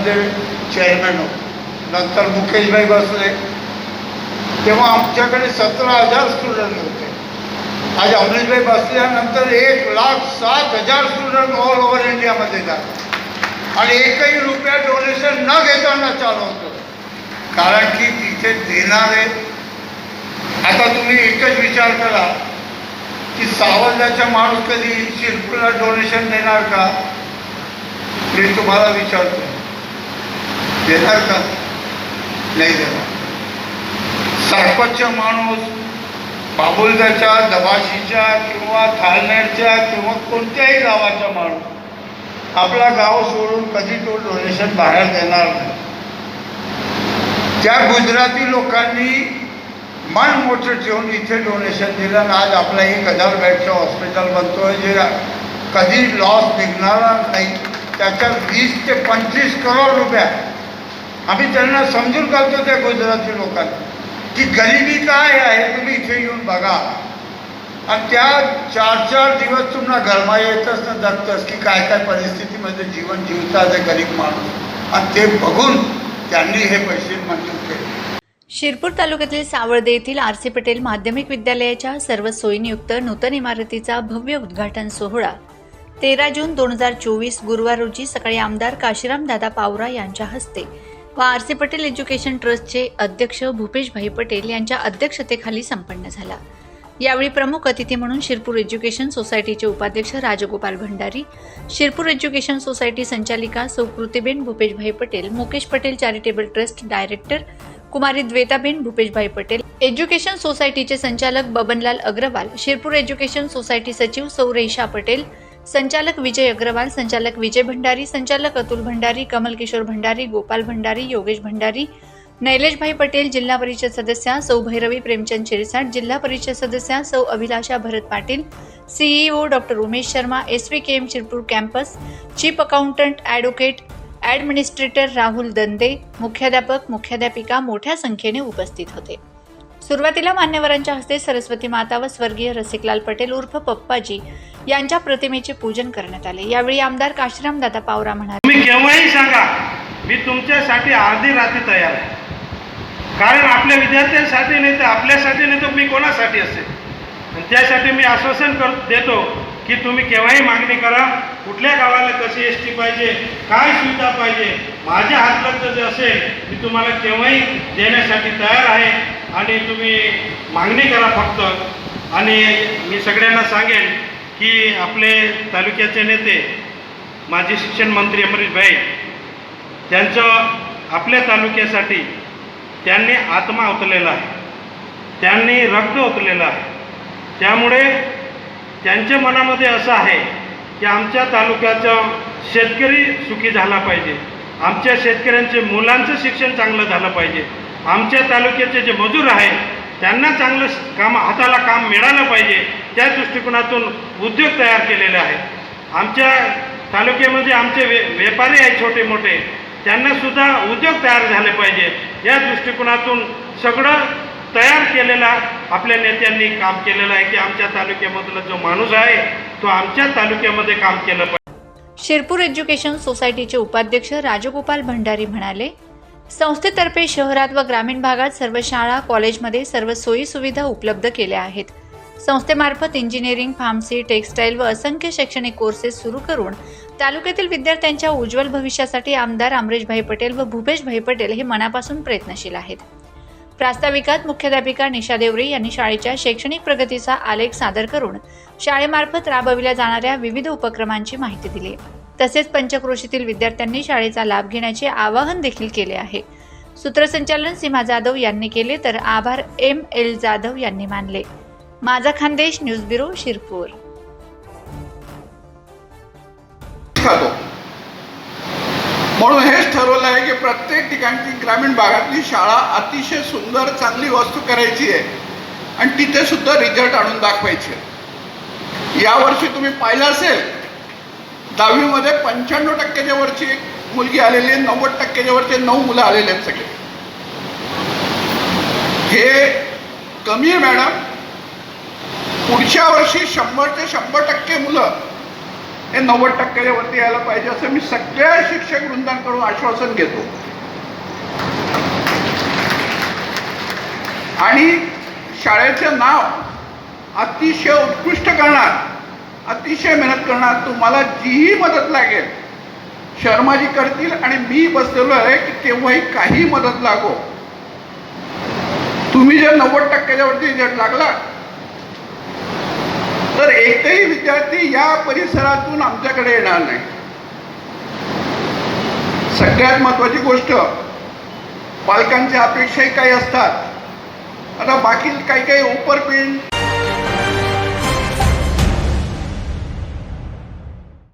शाळेमध्ये चेअरमॅन होते नंतर मुकेशभाई बसले. तेव्हा आमच्याकडे सतरा हजार स्टुडंट होते. आज अमरीशभाई बसल्यानंतर एक लाख सात हजार स्टुडंट ऑल ओव्हर इंडियामध्ये जातात. आणि एकही रुपया डोनेशन न घेताना चालवतो कारण की तिथे देणारे आता तुम्ही एकच विचार करा की सावंताचा माणूस कधी शिरपूरला डोनेशन देणार का? मी तुम्हाला विचारतो. देणार का नाही देणार. सरपंच माणूस बाबुलगाच्या दबाशीच्या किंवा थालनेरच्या किंवा कोणत्याही गावाचा माणूस आपला गाव सोडून कधी तो डोनेशन बाहेर देणार नाही. त्या गुजराती लोकांनी मन मोठं ठेवून इथे डोनेशन दिलं आणि आज आपला एक हजार बेडचं हॉस्पिटल बनतोय जे कधी लॉस निघणारा नाही. त्याच्या वीस ते पंचवीस करोड रुपया आम्ही त्यांना समजून घालतो त्या गुजराती लोकांना. की गरिबी काय आहे तुम्ही इथे येऊन बघा. आणि त्या चार चार दिवस तुम्हाला गरमा येतच ना जगतच की काय काय परिस्थितीमध्ये जीवन जीवतात आहे गरीब माणूस. आणि ते बघून त्यांनी हे पैसे मंजूर केले. शिरपूर तालुक्यातील सावळदे येथील आर सी पटेल माध्यमिक विद्यालयाच्या सर्व सोयीनियुक्त नूतन इमारतीचा भव्य उद्घाटन सोहळा. तेरा जून दोन हजार चोवीस गुरुवार रोजी सकाळी आमदार काशीराम दादा पावरा यांच्या हस्ते. व आर सी पटेल एज्युकेशन ट्रस्टचे अध्यक्ष भूपेशभाई पटेल यांच्या अध्यक्षतेखाली संपन्न झाला. यावेळी प्रमुख अतिथी म्हणून शिरपूर एज्युकेशन सोसायटीचे उपाध्यक्ष राजगोपाल भंडारी शिरपूर एज्युकेशन सोसायटी संचालिका सौ Kritiben Bhupeshbhai Patel Mukesh Patel charitable trust director कुमारी द्वेताबेन भूपेशभाई पटेल एज्युकेशन सोसायटीचे संचालक बबनलाल अग्रवाल शिरपूर एज्युकेशन सोसायटी सचिव सौ रेषा पटेल संचालक विजय अग्रवाल संचालक विजय भंडारी संचालक अतुल भंडारी कमल किशोर भंडारी गोपाल भंडारी योगेश भंडारी नैलेशभाई पटेल जिल्हा परिषद सदस्या सौ भैरवी प्रेमचंद चिरसाट जिल्हा परिषद सदस्या सौ Abhilasha Bharat Patil CEO doctor Umesh Sharma S V K M Shirpur campus chief accountant advocate administrator Rahul Dande मुख्याध्यापक मुख्याध्यापिका मोठ्या संख्येने उपस्थित होते. सुरुवातीला मान्यवरांच्या हस्ते सरस्वती माता व स्वर्गीय रसिकलाल पटेल उर्फ पप्पाजी यांच्या प्रतिमेचे पूजन करण्यात आले. यावेळी आमदार काशीराम दादा पावरा म्हणाले तुम्ही केव्हाही सांगा मी तुमच्यासाठी अर्धी रात्री तयार आहे. कारण आपल्या विद्यार्थ्यांसाठी नाही तर आपल्यासाठी नाही तर मी कोणासाठी असेल? आणि त्यासाठी मी आश्वासन कर देतो की तुम्ही केव्हाही मागणी करा कुठल्या गावाला कशी एस टी पाहिजे काय सुविधा पाहिजे माझ्या हातलं जे असेल मी तुम्हाला केव्हाही देण्यासाठी तयार आहे. आणि तुम्ही मागणी करा फक्त. आणि मी सगळ्यांना सांगेन की आपले तालुक्याचे नेते माजी शिक्षण मंत्री अमरीशभाई त्यांचं आपल्या तालुक्यासाठी त्यांनी आत्मा ओतलेला आहे. त्यांनी रक्त ओतलेलं आहे. त्यामुळे त्यांच्या मनामध्ये असं आहे की आमच्या तालुक्याचं शेतकरी सुखी झाला पाहिजे. आमच्या शेतकऱ्यांचे मुलांचं शिक्षण चांगलं झालं पाहिजे. आमच्या तालुक्याचे जे मजूर आहेत त्यांना चांगलं काम हाताला काम मिळालं पाहिजे त्या दृष्टिकोनातून उद्योग तयार केलेले आहेत. आमच्या तालुक्यामध्ये आमचे वे व्यापारी आहेत छोटे मोठे त्यांना सुद्धा उद्योग तयार झाले पाहिजे. या दृष्टिकोनातून सगळं तयार केलेला आपल्या नेत्यांनी काम केलेलं आहे की आमच्या तालुक्यामधला जो माणूस आहे तो आमच्या तालुक्यामध्ये काम केलं पाहिजे. शिरपूर एज्युकेशन सोसायटीचे उपाध्यक्ष राजगोपाल भंडारी म्हणाले संस्थेतर्फे शहरात व ग्रामीण भागात सर्व शाळा कॉलेजमध्ये सर्व सोयी सुविधा उपलब्ध केल्या आहेत. संस्थेमार्फत इंजिनिअरिंग फार्मसी टेक्स्टाईल व असंख्य शैक्षणिक कोर्सेस सुरू करून तालुक्यातील विद्यार्थ्यांच्या उज्ज्वल भविष्यासाठी आमदार अमरेशभाई पटेल व भूपेशभाई पटेल हे मनापासून प्रयत्नशील आहेत. प्रास्ताविकात मुख्याध्यापिका निशा देवरे यांनी शाळेच्या शैक्षणिक प्रगतीचा आलेख सादर करून शाळेमार्फत राबविल्या जाणाऱ्या विविध उपक्रमांची माहिती दिली. तसेच पंचक्रोशीतील विद्यार्थ्यांनी शाळेचा लाभ घेण्याचे आवाहन देखील केले आहे. सूत्रसंचालन सीमा जाधव यांनी केले तर आभार एम एल जाधव यांनी मानले. माझा खानदेश न्यूज ब्युरो शिरपूर. म्हणून हेच ठरवलं आहे की प्रत्येक ठिकाणची ग्रामीण भागातली शाळा अतिशय सुंदर चांगली वस्तू करायची आहे आणि तिथे सुद्धा रिझल्ट आणून दाखवायचे. यावर्षी तुम्ही पाहिलं असेल दहावीमध्ये पंच्याण्णव टक्क्याच्या वरची एक मुलगी आलेली आहे नव्वद टक्क्याच्या वरचे नऊ मुलं आलेले आहेत सगळे. हे कमी आहे मॅडम. पुढच्या वर्षी शंभर ते शंभर टक्के मुलं हे नव्वद टक्क्याच्या वरती यायला पाहिजे असं मी सगळ्या शिक्षक वृंदांकडून आश्वासन घेतो. आणि शाळेचं नाव अतिशय उत्कृष्ट करणार अतिशय मेहनत करणार तुम्हाला जीही मदत लागेल. शर्माजी करतील आणि मी बसलेलो आहे की केव्हाही काही मदत लागो. तुम्ही जर नव्वद टक्क्याच्या वरती रिझल्ट लागला तर एकही विद्यार्थी या परिसरातून आमच्याकडे येणार नाही. सगळ्यात महत्वाची गोष्ट पालकांच्या अपेक्षाही काही असतात. आता बाकी काही काही ओपर